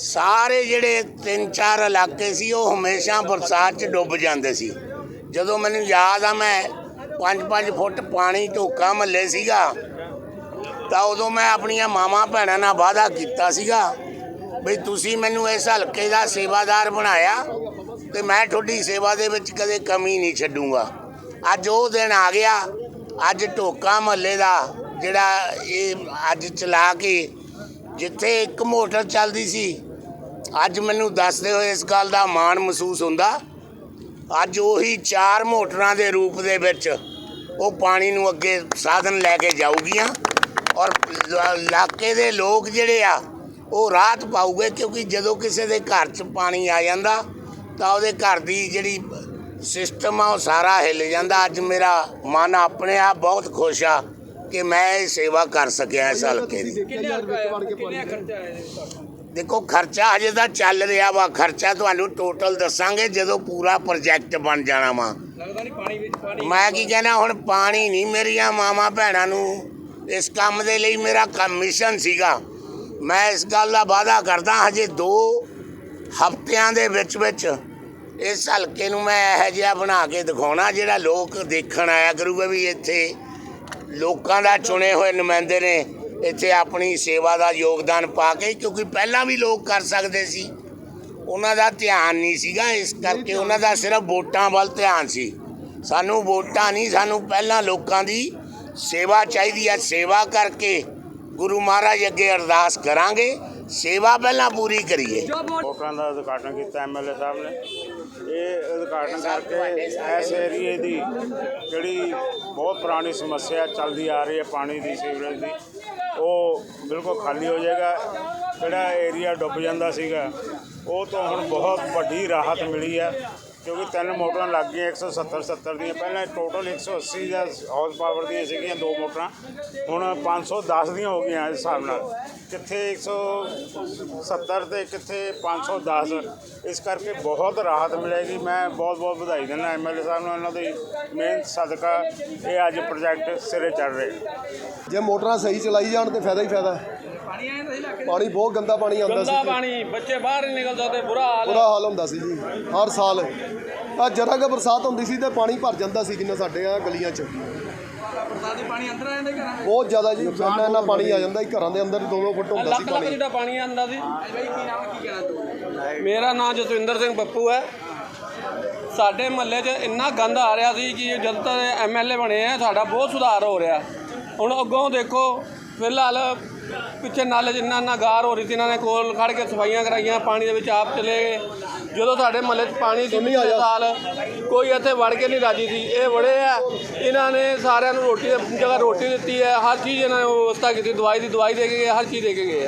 ਸਾਰੇ ਜਿਹੜੇ ਤਿੰਨ ਚਾਰ ਇਲਾਕੇ ਸੀ, ਉਹ ਹਮੇਸ਼ਾ ਬਰਸਾਤ 'ਚ ਡੁੱਬ ਜਾਂਦੇ ਸੀ। ਜਦੋਂ ਮੈਨੂੰ ਯਾਦ ਆ, ਮੈਂ 5-5 ਫੁੱਟ ਪਾਣੀ ਢੋਕਾ ਮਹੱਲੇ ਸੀਗਾ, ਤਾਂ ਉਦੋਂ ਮੈਂ ਆਪਣੀਆਂ ਮਾਵਾਂ ਭੈਣਾਂ ਨਾਲ ਵਾਅਦਾ ਕੀਤਾ ਸੀਗਾ ਵੀ ਤੁਸੀਂ ਮੈਨੂੰ ਇਸ ਹਲਕੇ ਦਾ ਸੇਵਾਦਾਰ ਬਣਾਇਆ ਤੇ ਮੈਂ ਤੁਹਾਡੀ ਸੇਵਾ ਦੇ ਵਿੱਚ ਕਦੇ ਕਮੀ ਨਹੀਂ ਛੱਡੂੰਗਾ। ਅੱਜ ਉਹ ਦਿਨ ਆ ਗਿਆ, ਅੱਜ ਢੋਕਾ ਮਹੱਲੇ ਦਾ ਜਿਹੜਾ ਇਹ ਅੱਜ ਚਲਾ ਕੇ ਜਿੱਥੇ ਇੱਕ ਮੋਟਰ ਚੱਲਦੀ ਸੀ ਅੱਜ ਮੈਨੂੰ ਦੱਸਦੇ ਹੋਏ ਇਸ ਗੱਲ ਦਾ ਮਾਣ ਮਹਿਸੂਸ ਹੁੰਦਾ। ਅੱਜ ਉਹੀ ਚਾਰ ਮੋਟਰਾਂ ਦੇ ਰੂਪ ਦੇ ਵਿੱਚ ਉਹ ਪਾਣੀ ਨੂੰ ਅੱਗੇ ਸਾਧਨ ਲੈ ਕੇ ਜਾਊਗੀਆਂ ਔਰ ਇਲਾਕੇ ਦੇ ਲੋਕ ਜਿਹੜੇ ਆ, ਉਹ ਰਾਹਤ ਪਾਉਗੇ ਕਿਉਂਕਿ ਜਦੋਂ ਕਿਸੇ ਦੇ ਘਰ 'ਚ ਪਾਣੀ ਆ ਜਾਂਦਾ, ਤਾਂ ਉਹਦੇ ਘਰ ਦੀ ਜਿਹੜੀ ਸਿਸਟਮ ਆ, ਉਹ ਸਾਰਾ ਹਿੱਲ ਜਾਂਦਾ। ਅੱਜ ਮੇਰਾ ਮਨ ਆਪਣੇ ਆਪ ਬਹੁਤ ਖੁਸ਼ ਆ। ਕਿ ਮੈਂ ਇਹ ਸੇਵਾ ਕਰ ਸਕਿਆ ਇਸ ਹਲਕੇ ਦੀ। ਦੇਖੋ ਖਰਚਾ ਹਜੇ ਤਾਂ ਚੱਲ ਰਿਹਾ ਵਾ। ਖਰਚਾ ਤੁਹਾਨੂੰ ਟੋਟਲ ਦੱਸਾਂਗੇ ਜਦੋਂ ਪੂਰਾ ਪ੍ਰੋਜੈਕਟ ਬਣ ਜਾਣਾ ਵਾ। ਮੈਂ ਕੀ ਕਹਿਣਾ ਹੁਣ ਪਾਣੀ ਨਹੀਂ ਮੇਰੀਆਂ ਮਾਵਾਂ ਭੈਣਾਂ ਨੂੰ। ਇਸ ਕੰਮ ਦੇ ਲਈ ਮੇਰਾ ਕਮਿਸ਼ਨ ਸੀਗਾ। ਮੈਂ ਇਸ ਗੱਲ ਦਾ ਵਾਅਦਾ ਕਰਦਾ ਹਜੇ 2 ਹਫ਼ਤਿਆਂ ਦੇ ਵਿੱਚ ਵਿੱਚ ਇਸ ਹਲਕੇ ਨੂੰ ਮੈਂ ਇਹੋ ਜਿਹਾ ਬਣਾ ਕੇ ਦਿਖਾਉਣਾ ਜਿਹੜਾ ਲੋਕ ਦੇਖਣ ਆਇਆ ਕਰੂਗਾ ਵੀ ਇੱਥੇ ਲੋਕਾਂ ਦਾ ਚੁਣੇ ਹੋਏ ਨੁਮਾਇੰਦੇ ਨੇ ਇੱਥੇ ਆਪਣੀ ਸੇਵਾ ਦਾ ਯੋਗਦਾਨ ਪਾ ਕੇ ਕਿਉਂਕਿ ਪਹਿਲਾਂ ਵੀ ਲੋਕ ਕਰ ਸਕਦੇ ਸੀ। ਉਹਨਾਂ ਦਾ ਧਿਆਨ ਨਹੀਂ ਸੀਗਾ ਇਸ ਕਰਕੇ ਉਹਨਾਂ ਦਾ ਸਿਰਫ ਵੋਟਾਂ ਵੱਲ ਧਿਆਨ ਸੀ। ਸਾਨੂੰ ਵੋਟਾਂ ਨਹੀਂ ਸਾਨੂੰ ਪਹਿਲਾਂ ਲੋਕਾਂ ਦੀ ਸੇਵਾ ਚਾਹੀਦੀ ਹੈ। ਸੇਵਾ ਕਰਕੇ ਗੁਰੂ ਮਹਾਰਾਜ ਅੱਗੇ ਅਰਦਾਸ ਕਰਾਂਗੇ। ਸੇਵਾ ਪਹਿਲਾਂ ਪੂਰੀ ਕਰੀਏ। ਜੋ ਦਾ ਉਦਘਾਟਨ ਕੀਤਾ ਐਮਐਲਏ ਸਾਹਿਬ ਨੇ। ਇਹ ਉਦਘਾਟਨ ਕਰਕੇ ਇਸ ਏਰੀਏ ਦੀ ਜਿਹੜੀ ਬਹੁਤ ਪੁਰਾਣੀ ਸਮੱਸਿਆ ਚੱਲਦੀ ਆ ਰਹੀ ਹੈ, ਪਾਣੀ ਦੀ, ਸੀਵਰੇਜ ਦੀ, ਉਹ ਬਿਲਕੁਲ ਖਾਲੀ ਹੋ ਜਾਏਗਾ। ਜਿਹੜਾ ਏਰੀਆ ਡੁੱਬ ਜਾਂਦਾ ਸੀਗਾ, ਉਹ ਤੋਂ ਹੁਣ ਬਹੁਤ ਵੱਡੀ ਰਾਹਤ ਮਿਲੀ ਹੈ। ਕਿਉਂਕਿ ਤਿੰਨ ਮੋਟਰਾਂ ਲੱਗ ਗਈਆਂ 170 70 ਦੀਆਂ। ਪਹਿਲਾਂ ਟੋਟਲ 180 ਦਾ ਹਾਊਸ ਪਾਵਰ ਦੀਆਂ ਸੀਗੀਆਂ ਦੋ ਮੋਟਰਾਂ। ਹੁਣ 510 ਦੀਆਂ ਹੋ ਗਈਆਂ ਇਸ ਹਿਸਾਬ ਨਾਲ। ਕਿੱਥੇ 170 ਤੇ ਕਿੱਥੇ 510 ਇਸ ਕਰਕੇ ਬਹੁਤ ਰਾਹਤ ਮਿਲੇਗੀ। ਮੈਂ ਬਹੁਤ ਬਹੁਤ ਵਧਾਈ ਦਿੰਦਾ ਐਮਐਲਏ ਸਾਹਿਬ ਨੂੰ, ਇਹਨਾਂ ਦੀ ਮਿਹਨਤ, ਸਦਕਾ। ਇਹ ਅੱਜ ਪ੍ਰੋਜੈਕਟ ਸਿਰੇ ਚੜ ਰਿਹਾ। ਜੇ ਮੋਟਰਾਂ ਸਹੀ ਚਲਾਈ ਜਾਣ ਤੇ ਫਾਇਦਾ ਹੀ ਫਾਇਦਾ। ਹੈ। ਪਾਣੀ ਆਇਆ ਤਾਂ ਸੀ ਇਲਾਕੇ ਪਾਣੀ ਬਹੁਤ ਗੰਦਾ ਪਾਣੀ ਆਉਂਦਾ ਸੀ ਗੰਦਾ ਪਾਣੀ ਬੱਚੇ ਬਾਹਰ ਨਹੀਂ ਨਿਕਲ ਸਕਦੇ ਬੁਰਾ ਹਾਲ ਬੁਰਾ ਹਾਲ ਹੁੰਦਾ ਸੀ ਜੀ ਹਰ ਸਾਲ। ਆ ਜਰਾ ਕੁ ਬਰਸਾਤ ਹੁੰਦੀ ਸੀ ਤੇ ਪਾਣੀ ਭਰ ਜਾਂਦਾ ਸੀ ਜਿੰਨਾ ਸਾਡੇ ਆ ਗਲੀਆਂ 'ਚ। ਬਰਸਾਤੀ ਪਾਣੀ ਅੰਦਰ ਆ ਜਾਂਦਾ ਘਰਾਂ ਬਹੁਤ ਜ਼ਿਆਦਾ ਜੀ ਇੰਨਾ ਇੰਨਾ ਪਾਣੀ ਆ ਜਾਂਦਾ ਸੀ ਘਰਾਂ ਦੇ ਅੰਦਰ 2-2 ਫੁੱਟ ਹੁੰਦਾ ਸੀ ਲੱਖ ਲੱਖ ਪਾਣੀ। ਲੀਟਰ ਪਾਣੀ ਆਂਦਾ ਸੀ। ਬਾਈ ਕੀ ਨਾਮ ਹੈ, ਕੀ ਕਹਿਣਾ ਤੂੰ? ਮੇਰਾ ਨਾਮ ਜਸਵਿੰਦਰ ਸਿੰਘ ਪੱਪੂ ਹੈ। ਸਾਡੇ ਮਹੱਲੇ 'ਚ ਇੰਨਾ ਗੰਦ ਆ ਰਿਹਾ ਸੀ ਕਿ ਜਦ ਤੱਕ ਐਮਐਲਏ ਬਣੇ ਆ ਸਾਡਾ ਬਹੁਤ ਸੁਧਾਰ ਹੋ ਰਿਹਾ। ਹੁਣ ਅੱਗੋਂ ਦੇਖੋ ਫਿਲਹਾਲ ਪਿੱਛੇ ਨਾਲੇ ਇੰਨਾ ਇੰਨਾ ਗਾਰ ਹੋ ਰਹੀ ਸੀ ਇਹਨਾਂ ਨੇ ਕੋਲ ਖੜ ਕੇ ਸਫਾਈਆਂ ਕਰਾਈਆਂ ਪਾਣੀ ਦੇ ਵਿੱਚ ਆਪ ਚਲੇ ਗਏ। ਜਦੋਂ ਸਾਡੇ ਮਹੱਲੇ 'ਚ ਪਾਣੀ ਸੀ ਪਿਛਲੇ। ਸਾਲ ਕੋਈ ਇੱਥੇ ਵੜ ਕੇ ਨਹੀਂ ਰਾਜੀ ਸੀ। ਇਹ ਵੜੇ ਆ ਇਹਨਾਂ ਨੇ ਸਾਰਿਆਂ ਨੂੰ ਰੋਟੀ ਦੀ ਜਗ੍ਹਾ ਰੋਟੀ ਦਿੱਤੀ ਹੈ ਹਰ ਚੀਜ਼ ਇਹਨਾਂ ਨੇ ਵਿਵਸਥਾ ਕੀਤੀ ਦਵਾਈ ਦੀ ਦਵਾਈ ਦੇ ਕੇ ਗਏ ਹਰ ਚੀਜ਼ ਦੇ ਕੇ ਗਏ। ਆ